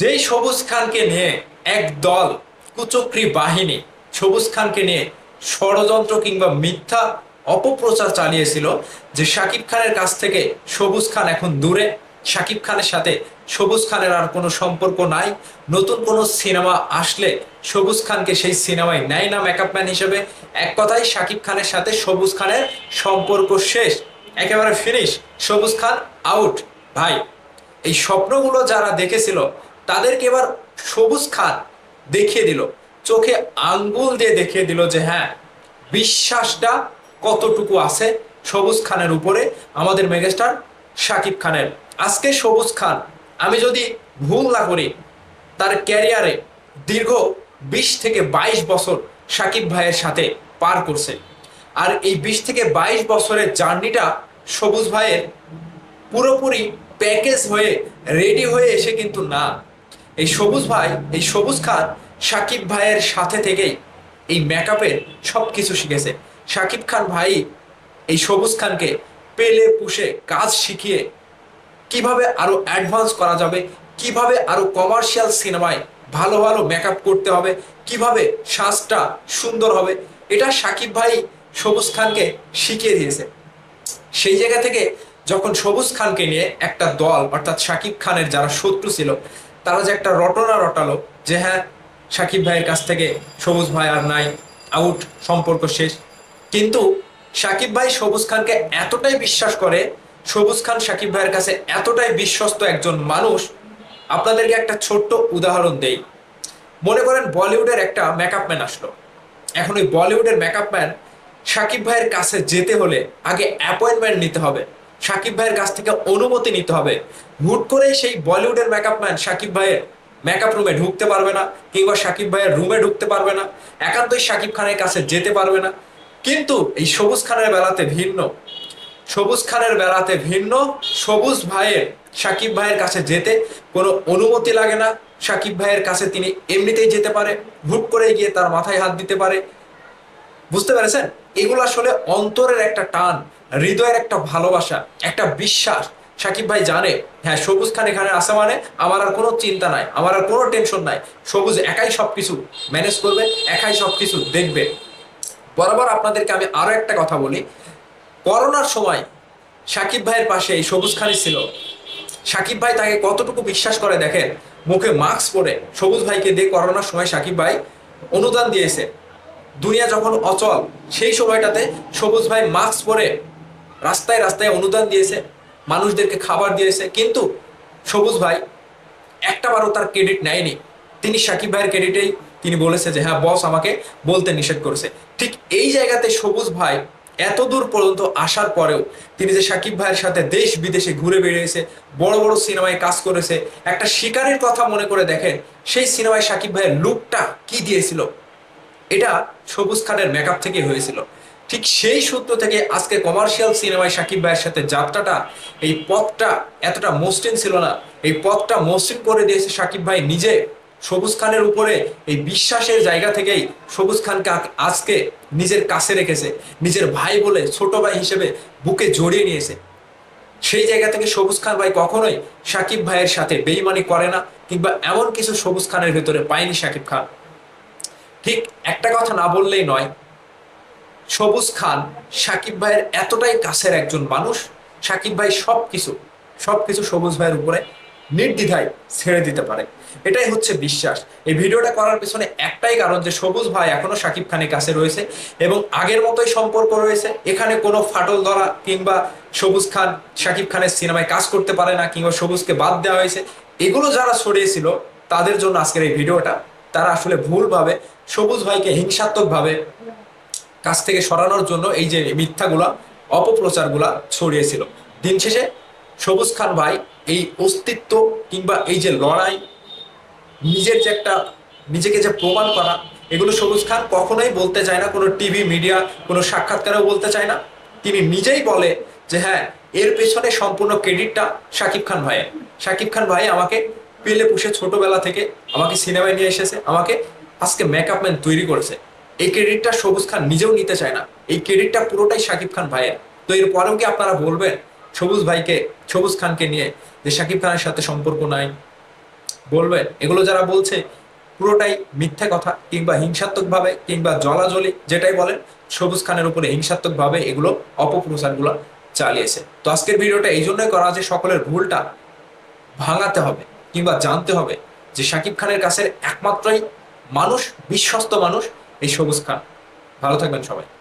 যেই সবুজ খানকে নিয়ে এক দল কুচক্রী বাহিনী, সবুজ খানকে নিয়ে ষড়যন্ত্র কিংবা মিথ্যা অপপ্রচার চালিয়েছিল যে শাকিব খানের কাছ থেকে সবুজ খান এখন দূরে। শাকিব খানের সাথে সবুজ খানের আর কোনো সম্পর্ক নাই। নতুন কোনো সিনেমা আসলে সবুজ খানকে সেই সিনেমায় নেয় না মেকআপ ম্যান হিসেবে। এক কথায় শাকিব খানের সাথে সবুজ খানের সম্পর্ক শেষ। একেবারে ফিনিশ সবুজ খান আউট ভাই, এই স্বপ্নগুলো যারা দেখেছিল তাদেরকে এবার সবুজ খান দেখিয়ে দিল। চোখে আঙ্গুল দিয়ে দেখিয়ে দিল যে হ্যাঁ বিশ্বাসটা কতটুকু আছে সবুজ খানের উপরে? আমাদের মেগাস্টার শাকিব খানের, আজকে সবুজ খান, আমি যদি ভুল না করি, তার ক্যারিয়ারে দীর্ঘ বিশ থেকে বাইশ বছর শাকিব ভাইয়ের সাথে পার করছে। আর এই বিশ থেকে বাইশ বছরের জার্নিটা সবুজ ভাইয়ের পুরোপুরি প্যাকেজ হয়ে, রেডি হয়ে এসে কিন্তু না। এই সবুজ ভাই, এই সবুজ খান সাকিব ভাইয়ের সাথে থেকেই এই মেকআপের সব কিছু শিখেছে। সাকিব খান ভাই এই সবুজ খানকে পেলে পুষে কাজ শিখিয়ে কীভাবে আরও অ্যাডভান্স করা যাবে, কীভাবে আরও কমার্শিয়াল সিনেমায় ভালো ভালো মেকআপ করতে হবে, কীভাবে সাজটা সুন্দর হবে, এটা সাকিব ভাই সবুজ খানকে শিখিয়ে দিয়েছে। সেই জায়গা থেকে যখন সবুজ খানকে নিয়ে একটা দল, অর্থাৎ শাকিব খানের যারা শত্রু ছিল তারা যে একটা রটনা রটালো যে হ্যাঁ শাকিব ভাইয়ের কাছ থেকে সবুজ ভাই আর নাই আউট সম্পর্ক শেষ। কিন্তু শাকিব ভাই সবুজ খানকে এতটাই বিশ্বাস করে, সবুজ খান শাকিব ভাইয়ের কাছে এতটাই বিশ্বস্ত একজন মানুষ, আপনাদেরকে একটা ছোট্ট উদাহরণ দেই। মনে করেন বলিউডের একটা মেকআপ ম্যান আসলো। এখন ওই বলিউডের মেকআপ ম্যান সাকিব ভাইয়ের কাছে যেতে হলে আগে অ্যাপয়েন্টমেন্ট নিতে হবে। সাকিব ভাইয়ের কাছ থেকে অনুমতি নিতে হবে। হুট করে সেই বলিউডের মেকআপ ম্যান সাকিব ভাইয়ের মেকআপ রুমে ঢুকতে পারবে না, কিংবা সাকিব ভাইয়ের রুমে ঢুকতে পারবে না, একান্তই সাকিব খানের কাছে যেতে পারবে না। কিন্তু এই সবুজ খানের বেলাতে ভিন্ন। সবুজ খানের বেলাতে ভিন্ন, সবুজ ভাইয়ের সাকিব ভাইয়ের কাছে যেতে কোনো অনুমতি লাগে না। সাকিব ভাইয়ের কাছে তিনি এমনিতেই যেতে পারে, হুট করে গিয়ে তার মাথায় হাত দিতে পারে। বুঝতে পেরেছেন? এগুলো আসলে অন্তরের একটা টান, হৃদয়ের একটা ভালোবাসা, একটা বিশ্বাস। সাকিব ভাই জানে হ্যাঁ সবুজ খান এখানে আসা মানে আমার আর কোনো চিন্তা নাই, আমার আর কোনো টেনশন নাই। সবুজ একাই সবকিছু ম্যানেজ করবে, একাই সবকিছু দেখবে। বরাবর আপনাদেরকে আমি আরও একটা কথা বলি। করোনার সময় সাকিব ভাইয়ের পাশে এই সবুজ খানই ছিল। সাকিব ভাই তাকে কতটুকু বিশ্বাস করে দেখেন? মুখে মাস্ক পরে সবুজ ভাইকে দিয়ে করোনার সময় সাকিব ভাই অনুদান দিয়েছে। দুনিয়া যখন অচল, সেই সময়টাতে সবুজ ভাই মাস্ক পরে রাস্তায় রাস্তায় অনুদান দিয়েছে, মানুষদেরকে খাবার দিয়েছে। কিন্তু সবুজ ভাই একটা বারও তার ক্রেডিট নেয়নি। তিনি সাকিব ভাইয়ের ক্রেডিটেই তিনি বলেছে যে হ্যাঁ বস আমাকে বলতে নিষেধ করেছে। ঠিক এই জায়গাতে সবুজ ভাই এত দূর পর্যন্ত আসার পরেও তিনি যে সাকিব ভাইয়ের সাথে দেশ বিদেশে ঘুরে বেরিয়েছে বড় বড় সিনেমায় কাজ করেছে, একটা শিকারের কথা মনে করে দেখেন, সেই সিনেমায় সাকিব ভাইয়ের লুকটা কি দিয়েছিল? এটা সবুজ খানের মেকআপ থেকে হয়েছিল। ঠিক সেই সূত্র থেকে আজকে কমার্শিয়াল সিনেমায় সাকিব ভাইয়ের সাথে যাত্রাটা, এই পথটা এতটা মসৃণ ছিল না। এই পথটা মসৃণ করে দিয়েছে সাকিব ভাই নিজে সবুজ খানের উপরে, এই বিশ্বাসের জায়গা থেকেই সবুজ খানকে আজকে নিজের কাছে রেখেছে। নিজের ভাই বলে ছোট ভাই হিসেবে বুকে জড়িয়ে নিয়েছে। সেই জায়গা থেকে সবুজ খান ভাই কখনোই সাকিব ভাইয়ের সাথে বেইমানি করে না, কিংবা এমন কিছু সবুজ খানের ভেতরে পায়নি সাকিব খান। ঠিক একটা কথা না বললেই নয়, সবুজ খান সাকিব ভাইয়ের এতটাই কাছের একজন মানুষ, সাকিব ভাই সব কিছু সব কিছু সবুজ ভাইয়ের উপরে নির্দ্বিধায় ছেড়ে দিতে পারে। এটাই হচ্ছে বিশ্বাস। এই ভিডিওটা করার পিছনে একটাই কারণ যে সবুজ ভাই এখনও সাকিব খানের কাছে রয়েছে এবং আগের মতোই সম্পর্ক রয়েছে। এখানে কোনো ফাটল ধরা কিংবা সবুজ খান সাকিব খানের সিনেমায় কাজ করতে পারে না কিংবা সবুজকে বাদ দেওয়া হয়েছে, এগুলো যারা ছড়িয়েছিল, তাদের জন্য আজকের এই ভিডিওটা তারা আসলে ভুলভাবে, সবুজ ভাইকে হিংসাত্মকভাবে কাছ থেকে সরানোর জন্য এই যে মিথ্যাগুলা, অপপ্রচারগুলা ছড়িয়েছিল। দিন শেষে সবুজ খান ভাই এই অস্তিত্ব কিংবা এই যে লড়াই, নিজের যে একটা, নিজেকে যে প্রমাণ করা, এগুলো সবুজ খান কখনোই বলতে চায় না, কোনো টিভি, মিডিয়া, কোনো সাক্ষাৎকারেও বলতে চায় না। তিনি নিজেই বলে যে হ্যাঁ এর পেছনে সম্পূর্ণ ক্রেডিটটা শাকিব খান ভাইয়ের। শাকিব খান ভাই আমাকে পেলে পুষে ছোটবেলা থেকে আমাকে সিনেমায় নিয়ে এসেছে, আমাকে আজকে মেকআপ ম্যান তৈরি করেছে। এই ক্রেডিটটা সবুজ খান নিজেও নিতে চায় না। এই ক্রেডিটটা পুরোটাই শাকিব খান ভাইয়ের। তো এর পরেও কি আপনারা বলবেন সবুজ ভাইকে, সবুজ খানকে নিয়ে যে শাকিব খানের সাথে সম্পর্ক নাই? বলবেন, এগুলো যারা বলছে পুরোটাই মিথ্যা কথা কিংবা হিংসাত্মকভাবে কিংবা জলাজলি যেটাই বলেন, সবুজ খানের উপরে হিংসাত্মকভাবে এগুলো অপপ্রচারগুলো চালিয়েছে। তো আজকের ভিডিওটা এই জন্যই করা যে সকলের ভুলটা ভাঙাতে হবে। কিংবা জানতে হবে যে সাকিব খানের কাছে একমাত্রই মানুষ, বিশ্বস্ত মানুষ এই সবুজ খান। ভালো থাকবেন সবাই।